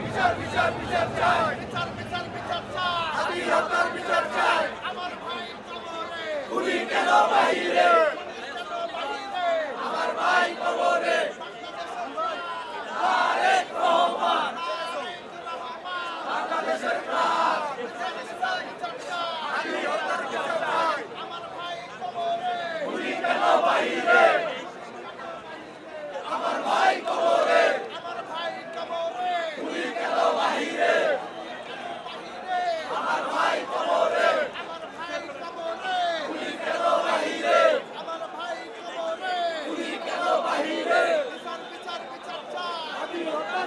বিচার বিচার বিচার চাই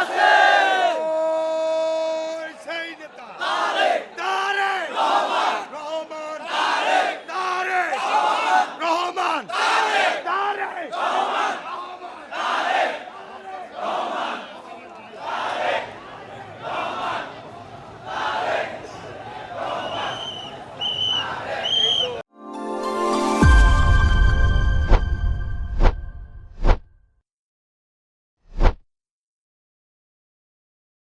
Austin!